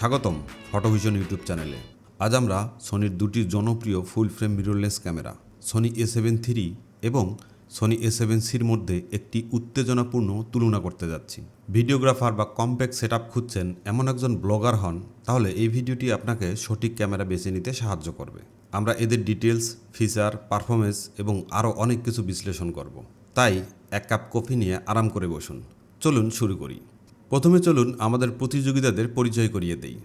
স্বাগতম ফটোভিশন ইউটিউব চ্যানেলে। আজ আমরা সনির দুটি জনপ্রিয় full frame mirrorless camera, Sony A seven three এবং সনি এ সেভেন সির মধ্যে একটি উত্তেজনাপূর্ণ তুলনা করতে যাচ্ছি। ভিডিওগ্রাফার বা কম্প্যাক্ট সেট আপ খুঁজছেন এমন একজন ব্লগার হন, তাহলে এই ভিডিওটি আপনাকে সঠিক ক্যামেরা বেছে নিতে সাহায্য করবে। আমরা এদের ডিটেলস ফিচার পারফরমেন্স এবং আরও অনেক কিছু বিশ্লেষণ করব। তাই এক কাপ কফি নিয়ে আরাম করে বসুন। চলুন শুরু করি। প্রথমে চলুন আমাদের প্রতিযোগিতাদের পরিচয় করিয়ে দেই।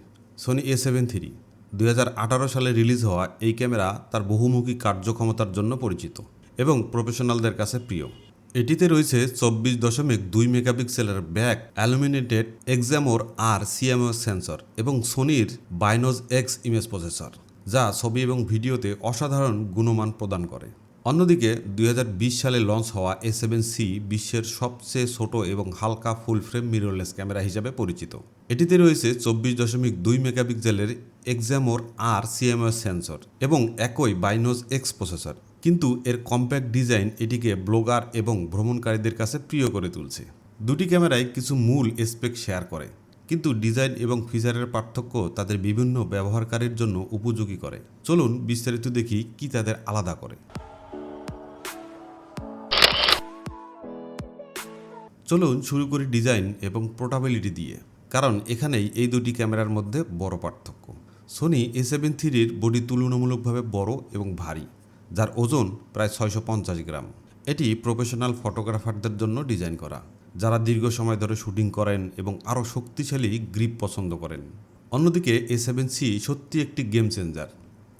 সোনি এ সেভেন থ্রি দুই হাজার আঠারো সালে রিলিজ হওয়া এই ক্যামেরা তার বহুমুখী কার্যক্ষমতার জন্য পরিচিত এবং প্রফেশনালদের কাছে প্রিয়। এটিতে রয়েছে চব্বিশ দশমিক দুই মেগাপিক্সেলের back illuminated Exmor R CMOS sensor এবং সোনির বাইনোজ এক্স ইমেজ প্রসেসর, যা ছবি এবং ভিডিওতে অসাধারণ গুণমান প্রদান করে। অন্যদিকে দুই হাজার বিশ সালে লঞ্চ হওয়া এ সেভেন সি বিশ্বের সবচেয়ে ছোট এবং হালকা ফুল ফ্রেম মিররলেস ক্যামেরা হিসাবে পরিচিত। এটিতে রয়েছে চব্বিশ দশমিক দুই মেগাপিক্সেলের এক্সামোর আর সিএমএস সেন্সর এবং একই বাইনোজ এক্স প্রসেসর। কিন্তু এর কম্প্যাক্ট ডিজাইন এটিকে ব্লগার এবং ভ্রমণকারীদের কাছে প্রিয় করে তুলছে। দুটি ক্যামেরায় কিছু মূল স্পেক শেয়ার করে, কিন্তু ডিজাইন এবং ফিচারের পার্থক্য তাদের বিভিন্ন ব্যবহারকারীর জন্য উপযোগী করে। চলুন বিস্তারিত দেখি কি তাদের আলাদা করে। চলুন শুরু করি ডিজাইন এবং পোর্টাবিলিটি দিয়ে, কারণ এখানেই এই দুটি ক্যামেরার মধ্যে বড় পার্থক্য। সোনি এ সেভেন থ্রির বডি তুলনামূলকভাবে বড় এবং ভারী, যার ওজন প্রায় ছয়শো পঞ্চাশ গ্রাম। এটি প্রফেশনাল ফটোগ্রাফারদের জন্য ডিজাইন করা, যারা দীর্ঘ সময় ধরে শুটিং করেন এবং আরও শক্তিশালী গ্রিপ পছন্দ করেন। অন্যদিকে এ সেভেন সি সত্যি একটি গেম চেঞ্জার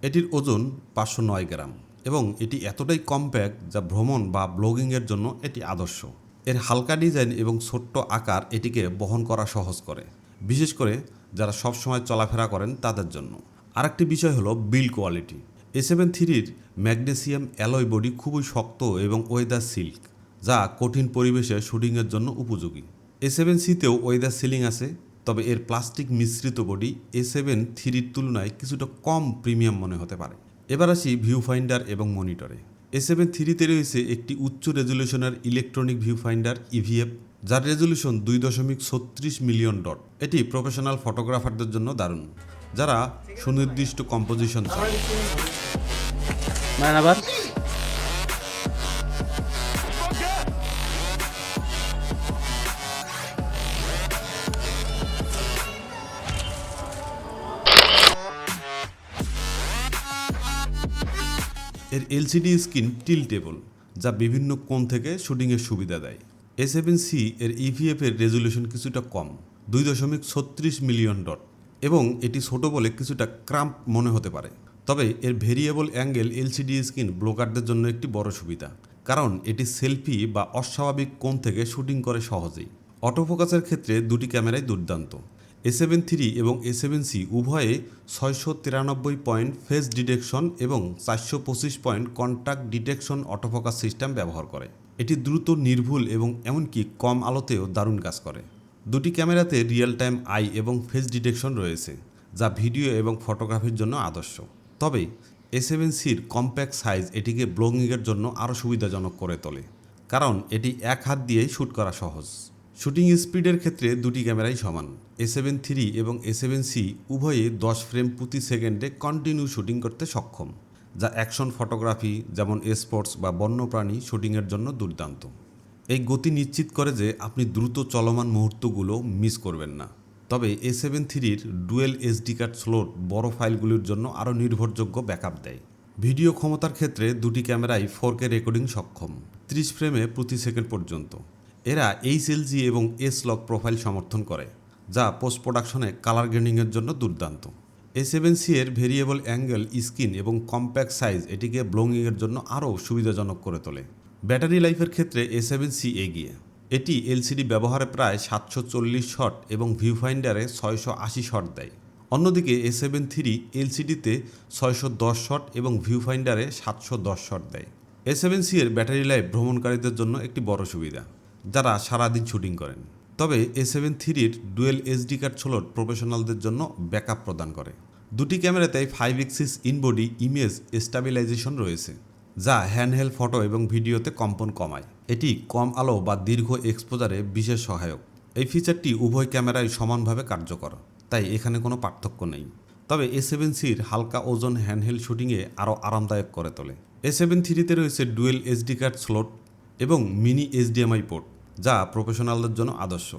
এটির ওজন পাঁচশো নয় গ্রাম এবং এটি এতটাই কম্প্যাক্ট যা ভ্রমণ বা ব্লগিংয়ের জন্য এটি আদর্শ। এর হালকা ডিজাইন এবং ছোট্ট আকার এটিকে বহন করা সহজ করে, বিশেষ করে যারা সবসময় চলাফেরা করেন তাদের জন্য। আরেকটি বিষয় হলো বিল কোয়ালিটি এ সেভেন থ্রির ম্যাগনেসিয়াম অ্যালয় বডি খুবই শক্ত এবং ওয়েদার সিল্ক যা কঠিন পরিবেশে শুটিংয়ের জন্য উপযোগী। এ সেভেন সিতেও ওয়েদার সিলিং আছে, তবে এর প্লাস্টিক মিশ্রিত বডি এ সেভেন থ্রির তুলনায় কিছুটা কম প্রিমিয়াম মনে হতে পারে। এবার আসি ভিউ ফাইন্ডার এবং মনিটরে সেভেন থ্রিতে রয়েছে একটি উচ্চ রেজলিউশনের ইলেকট্রনিক ভিউ ফাইন্ডার ইভিএফ যার রেজলিউশন দুই দশমিক ছত্রিশ মিলিয়ন ডট। এটি প্রফেশনাল ফটোগ্রাফারদের জন্য দারুণ, যারা সুনির্দিষ্ট কম্পোজিশন চান এর এলসিডি স্ক্রিন টিলটেবল, যা বিভিন্ন কোণ থেকে শুটিংয়ের সুবিধা দেয়। এ সেভেন সি এর ইভিএফ এর রেজলিউশন কিছুটা কম, দুই দশমিক ছত্রিশ মিলিয়ন ডট, এবং এটি ছোট বলে কিছুটা ক্রাম্প মনে হতে পারে। তবে এর ভেরিয়েবল অ্যাঙ্গেল এলসিডি স্ক্রিন ব্লোকারদের জন্য একটি বড় সুবিধা, কারণ এটি সেলফি বা অস্বাভাবিক কোণ থেকে শুটিং করে সহজেই। অটোফোকাসের ক্ষেত্রে দুটি ক্যামেরাই দুর্দান্ত। এ সেভেন থ্রি এবং এ সেভেন সি উভয়ে ছয়শো তিরানব্বই পয়েন্ট ফেস ডিটেকশন এবং চারশো পঁচিশ point contrast detection autofocus system ব্যবহার করে। এটি দ্রুত, নির্ভুল এবং এমনকি কম আলোতেও দারুণ কাজ করে। দুটি ক্যামেরাতে রিয়েল টাইম আই এবং ফেস ডিটেকশন রয়েছে, যা ভিডিও এবং ফটোগ্রাফির জন্য আদর্শ। তবে এ সেভেন সির কম্প্যাক্ট সাইজ এটিকে ব্লগিংয়ের জন্য আরও সুবিধাজনক করে তোলে, কারণ এটি এক হাত দিয়েই শ্যুট করা সহজ। শুটিং স্পিডের ক্ষেত্রে দুটি ক্যামেরাই সমান এ সেভেন থ্রি এবং এ সেভেন সি উভয়ে দশ ফ্রেম প্রতি সেকেন্ডে কন্টিনিউ শুটিং করতে সক্ষম, যা অ্যাকশন ফটোগ্রাফি যেমন স্পোর্টস বা বন্যপ্রাণী শুটিংয়ের জন্য দুর্দান্ত। এই গতি নিশ্চিত করে যে আপনি দ্রুত চলমান মুহূর্তগুলো মিস করবেন না। তবে এ সেভেন থ্রির ডুয়েল এসডি কার্ড স্লোট বড় ফাইলগুলির জন্য আরও নির্ভরযোগ্য ব্যাকআপ দেয়। ভিডিও ক্ষমতার ক্ষেত্রে দুটি ক্যামেরাই ফোর কে রেকর্ডিং সক্ষম, ত্রিশ ফ্রেমে প্রতি সেকেন্ড পর্যন্ত। এরা এইচএলজি এবং এস লক প্রোফাইল সমর্থন করে, যা পোস্ট প্রোডাকশনে কালার গ্রেডিংয়ের জন্য দুর্দান্ত। এ সেভেন সি এর ভেরিয়েবল অ্যাঙ্গেল স্ক্রিন এবং কম্প্যাক্ট সাইজ এটিকে ব্লগিংয়ের জন্য আরও সুবিধাজনক করে তোলে। ব্যাটারি লাইফের ক্ষেত্রে এ সেভেন সি এগিয়ে। এটি এলসিডি ব্যবহারে প্রায় সাতশো চল্লিশ শট এবং ভিউ ফাইন্ডারে ছয়শো আশি শট দেয়। অন্যদিকে এ সেভেন থ্রি এলসিডিতে ছয়শো দশ শট এবং ভিউ ফাইন্ডারে সাতশো দশ শট দেয়। এ সেভেন সি এর ব্যাটারি লাইফ ভ্রমণকারীদের জন্য একটি বড় সুবিধা। যারা সারাদিন শুটিং করেন। তবে এ সেভেন থ্রির ডুয়েল এইচডি কার্ড স্লোট প্রফেশনালদের জন্য ব্যাকআপ প্রদান করে। দুটি ক্যামেরাতেই five axis in body image stabilisation রয়েছে, যা হ্যান্ডহেল্ড ফটো এবং ভিডিওতে কম্পন কমায়। এটি কম আলো বা দীর্ঘ এক্সপোজারে বিশেষ সহায়ক। এই ফিচারটি উভয় ক্যামেরায় সমানভাবে কার্যকর, তাই এখানে কোনো পার্থক্য নেই। তবে এ সেভেন সির হালকা ওজন হ্যান্ডহেল্ড শুটিংয়ে আরও আরামদায়ক করে তোলে। এ সেভেন থ্রিতে রয়েছে ডুয়েল এসডি কার্ড স্লট এবং মিনি এইচডিএমআই পোর্ট যা প্রফেশনালদের জন্য আদর্শ।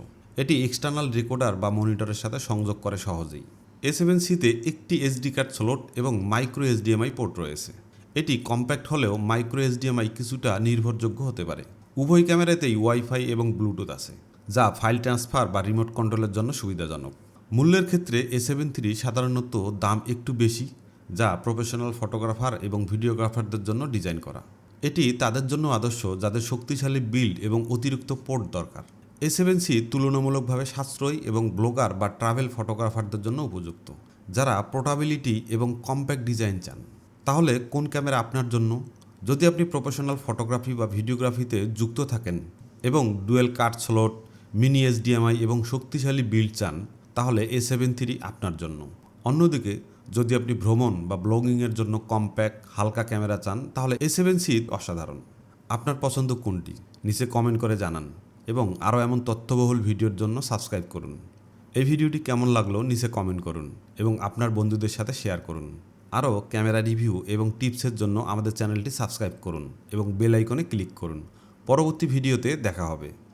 এটি এক্সটার্নাল রেকর্ডার বা মনিটরের সাথে সংযোগ করে সহজেই। এ সেভেন সিতে একটি এসডি কার্ড স্লট এবং মাইক্রো এসডিএমআই পোর্ট রয়েছে। এটি কম্প্যাক্ট হলেও মাইক্রো এসডিএমআই কিছুটা নির্ভরযোগ্য হতে পারে। উভয় ক্যামেরাতেই ওয়াইফাই এবং ব্লুটুথ আছে, যা ফাইল ট্রান্সফার বা রিমোট কন্ট্রোলের জন্য সুবিধাজনক। মূল্যের ক্ষেত্রে এ সেভেন থ্রি সাধারণত দাম একটু বেশি, যা প্রফেশনাল ফটোগ্রাফার এবং ভিডিওগ্রাফারদের জন্য ডিজাইন করা। এটি তাদের জন্য আদর্শ যাদের শক্তিশালী বিল্ড এবং অতিরিক্ত পোর্ট দরকার। এ সেভেন সি তুলনামূলকভাবে সাশ্রয়ী এবং ব্লগার বা ট্রাভেল ফটোগ্রাফারদের জন্য উপযুক্ত, যারা পোর্টাবিলিটি এবং কম্প্যাক্ট ডিজাইন চান। তাহলে কোন ক্যামেরা আপনার জন্য? যদি আপনি প্রফেশনাল ফটোগ্রাফি বা ভিডিওগ্রাফিতে যুক্ত থাকেন এবং dual card slot, mini HDMI এবং শক্তিশালী বিল্ড চান, তাহলে এ সেভেন থ্রি আপনার জন্য। অন্যদিকে যদি আপনি ভ্রমণ বা ব্লগিংয়ের জন্য কম্প্যাক্ট হালকা ক্যামেরা চান, তাহলে এ সেভেন সি অসাধারণ। আপনার পছন্দ কোনটি? নিচে কমেন্ট করে জানান এবং আরও এমন তথ্যবহুল ভিডিওর জন্য সাবস্ক্রাইব করুন। এই ভিডিওটি কেমন লাগল নিচে কমেন্ট করুন এবং আপনার বন্ধুদের সাথে শেয়ার করুন। আরও ক্যামেরা রিভিউ এবং টিপসের জন্য আমাদের চ্যানেলটি সাবস্ক্রাইব করুন এবং বেল আইকনে ক্লিক করুন। পরবর্তী ভিডিওতে দেখা হবে।